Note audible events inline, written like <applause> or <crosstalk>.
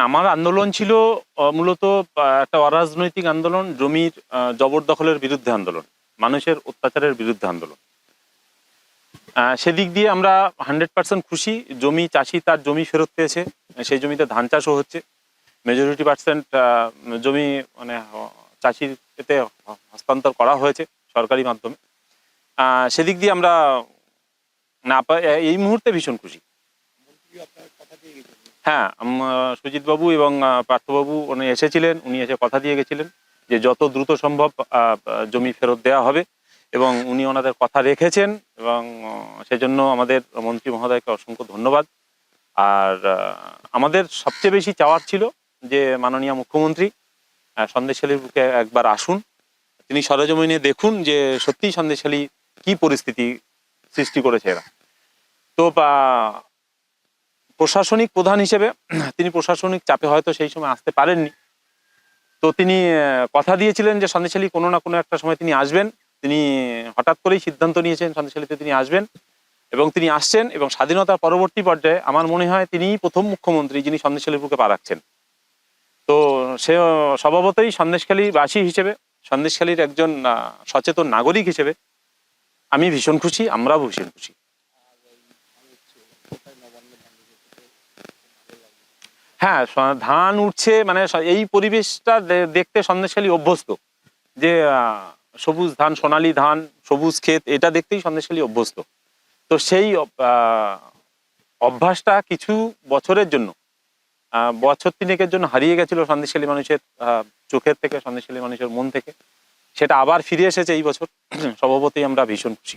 না আমার আন্দোলন ছিল মূলত একটা অরাজনৈতিক আন্দোলন, জমির জবরদখলের বিরুদ্ধে আন্দোলন, মানুষের অত্যাচারের বিরুদ্ধে আন্দোলন। সেদিক দিয়ে আমরা হান্ড্রেড পার্সেন্ট খুশি, জমি চাষি তার জমি ফেরত পেয়েছে, সেই জমিতে ধান চাষও হচ্ছে। মেজরিটি পার্সেন্ট জমি মানে চাষির এতে হস্তান্তর করা হয়েছে সরকারি মাধ্যমে। সেদিক দিয়ে আমরা না এই মুহূর্তে ভীষণ খুশি। হ্যাঁ সুজিত বাবু এবং পার্থবাবু উনি এসেছিলেন উনি এসে কথা দিয়ে গেছিলেন যে যত দ্রুত সম্ভব জমি ফেরত দেওয়া হবে এবং উনি ওনাদের কথা রেখেছেন এবং সেজন্য আমাদের মন্ত্রী মহোদয়কে অসংখ্য ধন্যবাদ। আর আমাদের সবচেয়ে বেশি চাওয়ার ছিল যে মাননীয় মুখ্যমন্ত্রী আহ, সন্দেশখালীর বুকে একবার আসুন। তিনি সরজমিনে দেখুন যে সত্যিই সন্দেশখালী কি পরিস্থিতি সৃষ্টি করেছে এরা। তো প্রশাসনিক প্রধান হিসেবে, <clears throat> তিনি প্রশাসনিক চাপে হয়তো সেই সময় আসতে পারেননি। তো তিনি কথা দিয়েছিলেন যে সন্দেশালী কোনো না কোনো একটা সময় তিনি আসবেন। তিনি হঠাৎ করেই সিদ্ধান্ত নিয়েছেন সন্দেশালীতে তিনি আসবেন এবং তিনি আসছেন এবং স্বাধীনতার পরবর্তী পর্যায়ে আমার মনে হয় তিনিই প্রথম মুখ্যমন্ত্রী যিনি সন্দেশালীর বুকে পা রাখছেন। তো সে স্বভাবতই সন্দেশখালীবাসী হিসেবে, সন্দেশখালীর একজন সচেতন নাগরিক হিসেবে আমি ভীষণ খুশি, আমরাও ভীষণ খুশি। হ্যাঁ ধান উঠছে মানে এই পরিবেশটা দেখতে সন্দেশখালী অভ্যস্ত। যে সবুজ ধান, সোনালী ধান, সবুজ ক্ষেত, এটা দেখতেই সন্দেশখালী অভ্যস্ত। তো সেই অভ্যাসটা কিছু বছরের জন্য বছর তিনেকের জন্য হারিয়ে গেছিল সন্দেশখালী মানুষের চোখের থেকে, সন্দেশখালী মানুষের মন থেকে। সেটা আবার ফিরে এসেছে এই বছর। <clears throat> স্বভাবতই আমরা ভীষণ খুশি।